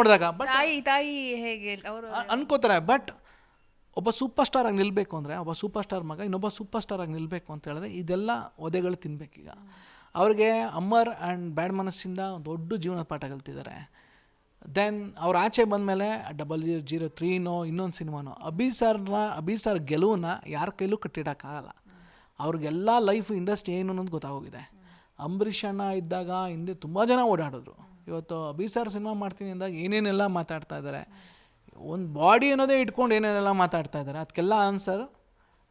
ನೋಡಿದಾಗ ಬಟ್ ತಾಯಿ ತಾಯಿ ಹೇಗೆ ಅವರು ಅನ್ಕೋತಾರೆ ಬಟ್ ಒಬ್ಬ ಸೂಪರ್ ಸ್ಟಾರ್ ಆಗಿ ನಿಲ್ಲಬೇಕು ಅಂದರೆ ಒಬ್ಬ ಸೂಪರ್ ಸ್ಟಾರ್ ಮಗ ಇನ್ನೊಬ್ಬ ಸೂಪರ್ ಸ್ಟಾರ್ ಆಗಿ ನಿಲ್ಲಬೇಕು ಅಂತ ಹೇಳಿದ್ರೆ ಇದೆಲ್ಲ ಒದೆಗಳು ತಿನ್ಬೇಕೀಗ ಅವ್ರಿಗೆ ಅಮ್ಮರ್ ಆ್ಯಂಡ್ ಬ್ಯಾಡ್ ಮನಸ್ಸಿಂದ ದೊಡ್ಡ ಜೀವನ ಪಾಠ ಕಲ್ತಿದ್ದಾರೆ. ದೆನ್ ಅವ್ರ ಆಚೆ ಬಂದಮೇಲೆ ಡಬಲ್ ಜೀರೋ ಜೀರೋ ತ್ರೀನೋ ಇನ್ನೊಂದು ಸಿನಿಮಾನೋ ಅಭಿ ಸರ್ನ ಅಭಿ ಸರ್ ಗೆಲುವನ್ನ ಯಾರ ಕೈಲೂ ಕಟ್ಟಿಡೋಕ್ಕಾಗಲ್ಲ. ಅವ್ರಿಗೆಲ್ಲ ಲೈಫ್ ಇಂಡಸ್ಟ್ರಿ ಏನು ಅನ್ನೋದು ಗೊತ್ತಾಗೋಗಿದೆ. ಅಂಬರೀಷ್ ಅಣ್ಣ ಇದ್ದಾಗ ಹಿಂದೆ ತುಂಬ ಜನ ಓಡಾಡಿದ್ರು. ಇವತ್ತು ಬಿ ಸರ್ ಸಿನಿಮಾ ಮಾಡ್ತೀನಿ ಅಂದಾಗ ಏನೇನೆಲ್ಲ ಮಾತಾಡ್ತಾ ಇದ್ದಾರೆ? ಒಂದು ಬಾಡಿ ಅನ್ನೋದೇ ಇಟ್ಕೊಂಡು ಏನೇನೆಲ್ಲ ಮಾತಾಡ್ತಾ ಇದ್ದಾರೆ? ಅದಕ್ಕೆಲ್ಲ ಆನ್ಸರ್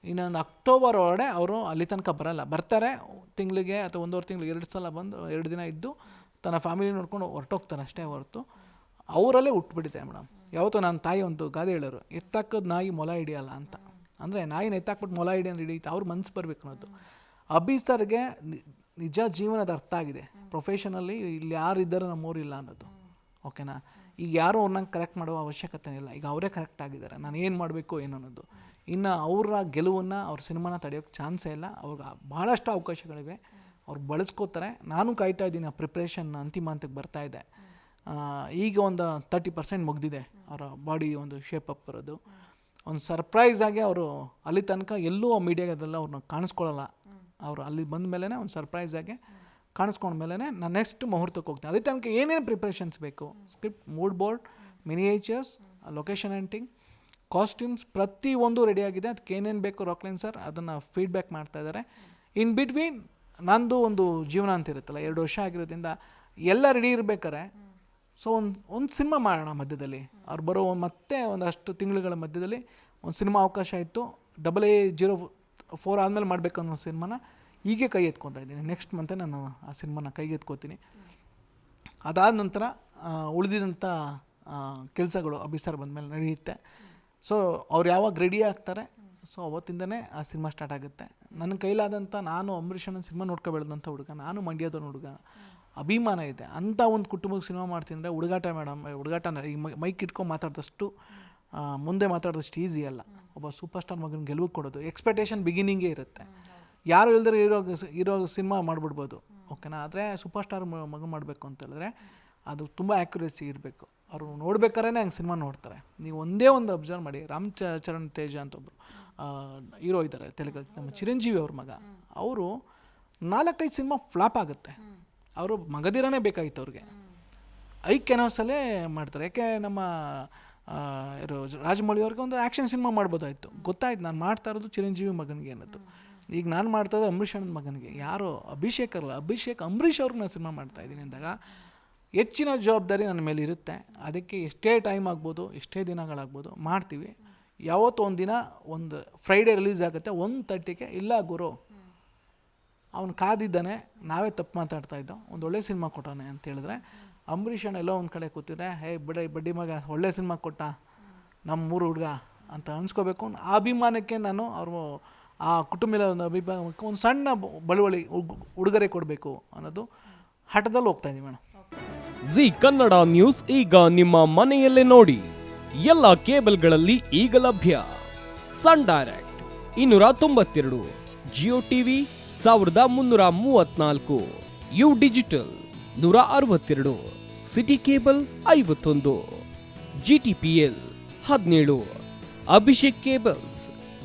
ಇನ್ನೊಂದು ಅಕ್ಟೋಬರ್ ಒಳಗಡೆ ಅವರು ಅಲ್ಲಿ ತನಕ ಬರಲ್ಲ. ಬರ್ತಾರೆ, ತಿಂಗಳಿಗೆ ಅಥವಾ ಒಂದೂವರೆ ತಿಂಗಳಿಗೆ, ಎರಡು ಸಲ ಬಂದು, ಎರಡು ದಿನ ಇದ್ದು ತನ್ನ ಫ್ಯಾಮಿಲಿ ನೋಡ್ಕೊಂಡು ಹೊರಟೋಗ್ತಾನೆ ಅಷ್ಟೇ ಹೊರತು. ಅವರಲ್ಲೇ ಹುಟ್ಬಿಟ್ಟಿದೆ ಮೇಡಮ್ ಯಾವತ್ತೂ ನನ್ನ ತಾಯಿ ಒಂದು ಗಾದೆ ಹೇಳೋರು, ಎತ್ತಾಕೋದು ನಾಯಿ ಮೊಲ ಹಿಡಿಯಲ್ಲ ಅಂತ. ಅಂದರೆ ನಾಯಿನ ಎತ್ತಾಕ್ಬಿಟ್ಟು ಮೊಲ ಹಿಡಿ ಅಂದ್ರೆ ಹಿಡಿಯುತ್ತೆ, ಅವ್ರ ಮನ್ಸು ಬರಬೇಕು ಅನ್ನೋದು. ಅಭಿ ಸರ್ಗೆ ನಿಜ ಜೀವನದ ಅರ್ಥ ಆಗಿದೆ. ಪ್ರೊಫೆಷನಲ್ಲಿ ಇಲ್ಲಿ ಯಾರು ಇದ್ದಾರೆ ನಮ್ಮೂರಿಲ್ಲ ಅನ್ನೋದು. ಓಕೆನಾ ಈಗ ಯಾರು ಅವ್ರನ್ನ ಕರೆಕ್ಟ್ ಮಾಡುವ ಅವಶ್ಯಕತೆ ಇಲ್ಲ. ಈಗ ಅವರೇ ಕರೆಕ್ಟ್ ಆಗಿದ್ದಾರೆ. ನಾನು ಏನು ಮಾಡಬೇಕು, ಏನು ಅನ್ನೋದು. ಇನ್ನು ಅವರ ಗೆಲುವನ್ನು, ಅವ್ರ ಸಿನಿಮಾನ ತಡೆಯೋಕ್ಕೆ ಚಾನ್ಸೇ ಇಲ್ಲ. ಅವ್ರಿಗೆ ಭಾಳಷ್ಟು ಅವಕಾಶಗಳಿವೆ. ಅವ್ರು ಬಳಸ್ಕೋತಾರೆ. ನಾನು ಕಾಯ್ತಾ ಇದ್ದೀನಿ ಆ ಪ್ರಿಪ್ರೇಷನ್ ಅಂತಿಮ ಹಂತಕ್ಕೆ ಬರ್ತಾ ಇದೆ. ಈಗ ಒಂದು ತರ್ಟಿ ಪರ್ಸೆಂಟ್ ಮುಗ್ದಿದೆ ಅವರ ಬಾಡಿ ಒಂದು ಶೇಪ್ ಅಪ್ ಬರೋದು ಒಂದು ಸರ್ಪ್ರೈಸ್ ಆಗಿ ಅವರು ಅಲ್ಲಿ ತನಕ ಎಲ್ಲೂ ಮೀಡಿಯಾದಲ್ಲ ಅವ್ರನ್ನ ಕಾಣಿಸ್ಕೊಳ್ಳಲ್ಲ ಅವರು ಅಲ್ಲಿ ಬಂದ ಮೇಲೆ ಒಂದು ಸರ್ಪ್ರೈಸ್ ಆಗಿ ಕಾಣಿಸ್ಕೊಂಡ್ಮೇಲೆ ನಾನು ನೆಕ್ಸ್ಟ್ ಮುಹೂರ್ತಕ್ಕೆ ಹೋಗ್ತೀನಿ. ಅದೇ ತನಕ ಏನೇನು ಪ್ರಿಪ್ರೇಷನ್ಸ್ ಬೇಕು? Script mood board miniatures location ಎಂಟಿಂಗ್ costumes ಪ್ರತಿ ಒಂದು ರೆಡಿಯಾಗಿದೆ ಅದಕ್ಕೆ ಏನೇನು ಬೇಕು ರಾಕ್ಲೈನ್ ಸರ್ ಅದನ್ನು ಫೀಡ್ಬ್ಯಾಕ್ ಮಾಡ್ತಾ ಇದ್ದಾರೆ ಇನ್ ಬಿಟ್ವೀನ್ ನಂದು ಒಂದು ಜೀವನ ಅಂತ ಇರುತ್ತಲ್ಲ, ಎರಡು ವರ್ಷ ಆಗಿರೋದ್ರಿಂದ ಎಲ್ಲ ರೆಡಿ ಇರಬೇಕಾರೆ ಸೊ ಒಂದು ಒಂದು ಸಿನಿಮಾ ಮಾಡೋಣ ಮಧ್ಯದಲ್ಲಿ. ಅವ್ರು ಬರೋ ಮತ್ತೆ ಒಂದಷ್ಟು ತಿಂಗಳುಗಳ ಮಧ್ಯದಲ್ಲಿ ಒಂದು ಸಿನಿಮಾ ಅವಕಾಶ ಇತ್ತು. ಡಬಲ್ ಎ ಜೀರೋ ಫೋರ್ ಆದಮೇಲೆ ಮಾಡಬೇಕನ್ನೋ ಸಿನಿಮಾನ ಹೀಗೆ ಕೈ ಎತ್ಕೊತಾ ಇದ್ದೀನಿ. ನೆಕ್ಸ್ಟ್ ಮಂತೆ ನಾನು ಆ ಸಿನಿಮಾನ ಕೈಗೆ ಎತ್ಕೋತೀನಿ. ಅದಾದ ನಂತರ ಉಳಿದಿದಂಥ ಕೆಲಸಗಳು ಅಭಿಸರ್ ಬಂದಮೇಲೆ ನಡೆಯುತ್ತೆ. ಸೊ ಅವ್ರು ಯಾವಾಗ ರೆಡಿ ಆಗ್ತಾರೆ? ಸೊ ಅವತ್ತಿಂದನೇ ಆ ಸಿನಿಮಾ ಸ್ಟಾರ್ಟ್ ಆಗುತ್ತೆ. ನನ್ನ ಕೈಲಾದಂಥ ನಾನು ಅಂಬರೀಷನ ಸಿನಿಮಾ ನೋಡ್ಕೊ ಹುಡುಗ, ನಾನು ಮಂಡ್ಯದ ಹುಡುಗ, ಅಭಿಮಾನ ಇದೆ. ಅಂಥ ಒಂದು ಕುಟುಂಬಕ್ಕೆ ಸಿನಿಮಾ ಮಾಡ್ತಿದ್ರೆ ಹುಡುಗಾಟ ಮೇಡಮ್, ಹುಡುಗಾಟ ಈ ಮೈಕ್ ಇಟ್ಕೊಂಡು ಮಾತಾಡಿದಷ್ಟು ಮುಂದೆ ಮಾತಾಡಿದಷ್ಟು ಈಸಿ ಅಲ್ಲ. ಒಬ್ಬ ಸೂಪರ್ ಸ್ಟಾರ್ ಮಗನ ಗೆಲುವು ಕೊಡೋದು. ಎಕ್ಸ್ಪೆಕ್ಟೇಷನ್ ಬಿಗಿನಿಂಗೇ ಇರುತ್ತೆ. ಯಾರು ಇಲ್ದರೆ ಇರೋ ಇರೋ ಸಿನಿಮಾ ಮಾಡಿಬಿಡ್ಬೋದು. ಓಕೆನಾ ಆದರೆ ಸೂಪರ್ ಸ್ಟಾರ್ ಮಗ ಮಾಡಬೇಕು ಅಂತ ಹೇಳಿದ್ರೆ ಅದು ತುಂಬ ಆ್ಯಕ್ಯುರೇಸಿ ಇರಬೇಕು. ಅವರು ನೋಡ್ಬೇಕಾದ್ರೆ ಹಂಗೆ ಸಿನಿಮಾ ನೋಡ್ತಾರೆ. ನೀವು ಒಂದೇ ಒಂದು ಅಬ್ಸರ್ವ್ ಮಾಡಿ, ರಾಮ್ ಚರಣ್ ತೇಜ ಅಂತ ಒಬ್ಬರು ಹೀರೋ ಇದ್ದಾರೆ ತೆಲುಗು, ನಮ್ಮ ಚಿರಂಜೀವಿ ಅವ್ರ ಮಗ. ಅವರು ನಾಲ್ಕೈದು ಸಿನಿಮಾ ಫ್ಲಾಪ್ ಆಗುತ್ತೆ. ಅವರು ಮಗದಿರನೇ ಬೇಕಾಗಿತ್ತು ಅವ್ರಿಗೆ. ಐ ಕೆನೋಸಲ್ಲೇ ಮಾಡ್ತಾರೆ. ಯಾಕೆ ನಮ್ಮ ರಾಜಮೌಳಿ ಅವ್ರಿಗೆ ಒಂದು ಆ್ಯಕ್ಷನ್ ಸಿನಿಮಾ ಮಾಡ್ಬೋದಾಯಿತು. ಗೊತ್ತಾಯ್ತು. ನಾನು ಮಾಡ್ತಾ ಇರೋದು ಚಿರಂಜೀವಿ ಮಗನಿಗೆ ಅನ್ನೋದು. ಈಗ ನಾನು ಮಾಡ್ತಾ ಇದ್ದೆ ಅಂಬರೀಷ್ ಅಣ್ಣನ ಮಗನಿಗೆ. ಯಾರು ಅಭಿಷೇಕ್ ಅಲ್ಲ, ಅಭಿಷೇಕ್ ಅಂಬರೀಷ್ ಅವ್ರನ್ನ ನಾನು ಸಿನಿಮಾ ಮಾಡ್ತಾ ಇದ್ದೀನಿ ಅಂದಾಗ ಹೆಚ್ಚಿನ ಜವಾಬ್ದಾರಿ ನನ್ನ ಮೇಲೆ ಇರುತ್ತೆ. ಅದಕ್ಕೆ ಎಷ್ಟೇ ಟೈಮ್ ಆಗ್ಬೋದು, ಎಷ್ಟೇ ದಿನಗಳಾಗ್ಬೋದು ಮಾಡ್ತೀವಿ. ಯಾವತ್ತೋ ಒಂದು ದಿನ ಒಂದು ಫ್ರೈಡೇ ರಿಲೀಸ್ ಆಗುತ್ತೆ, ಒಂದು ತರ್ಟಿಗೆ ಇಲ್ಲ ಗುರು, ಅವನು ಕಾದಿದ್ದಾನೆ, ನಾವೇ ತಪ್ಪು ಮಾತಾಡ್ತಾ ಇದ್ದೋ, ಒಂದು ಒಳ್ಳೆ ಸಿನಿಮಾ ಕೊಟ್ಟಾನೆ ಅಂತ ಹೇಳಿದ್ರೆ ಅಂಬರೀಷ್ ಅಣ್ಣ ಎಲ್ಲೋ ಒಂದು ಕಡೆ ಕೂತಿದ್ರೆ, ಹೇ ಬಿಡ ಬಡ್ಡಿ ಮಗ, ಒಳ್ಳೆ ಸಿನಿಮಾ ಕೊಟ್ಟ ನಮ್ಮ ಮೂರು ಹುಡುಗ ಅಂತ ಅನ್ಸ್ಕೋಬೇಕು. ಆ ಅಭಿಮಾನಕ್ಕೆ ನಾನು ಅವರು ಆ ಕುಟುಂಬದ ಒಂದು ಅಭಿಭಾವಕ್ಕೆ ಒಂದು ಸಣ್ಣ ಬಳುವಳಿ ಉಡುಗೊರೆ ಕೊಡಬೇಕು ಅನ್ನೋದು ಹಠದಲ್ಲಿ ಹೋಗ್ತಾ ಇದ್ದೀವಿ ಮೇಡಮ್. ಜಿ ಕನ್ನಡ ನ್ಯೂಸ್ ಈಗ ನಿಮ್ಮ ಮನೆಯಲ್ಲೇ ನೋಡಿ. ಎಲ್ಲ ಕೇಬಲ್ಗಳಲ್ಲಿ ಈಗ ಲಭ್ಯ. ಸನ್ ಡೈರೆಕ್ಟ್ ಇನ್ನೂರ ತೊಂಬತ್ತೆರಡು, ಜಿಯೋ ಟಿವಿ ಸಾವಿರದ ಮುನ್ನೂರ ಮೂವತ್ನಾಲ್ಕು ಯು ಡಿಜಿಟಲ್ ನೂರ ಅರವತ್ತೆರಡು, ಸಿಟಿ ಕೇಬಲ್ ಐವತ್ತೊಂದು, ಜಿ ಟಿ ಪಿ ಎಲ್ ಹದಿನೇಳು, ಅಭಿಷೇಕ್ ಕೇಬಲ್ಸ್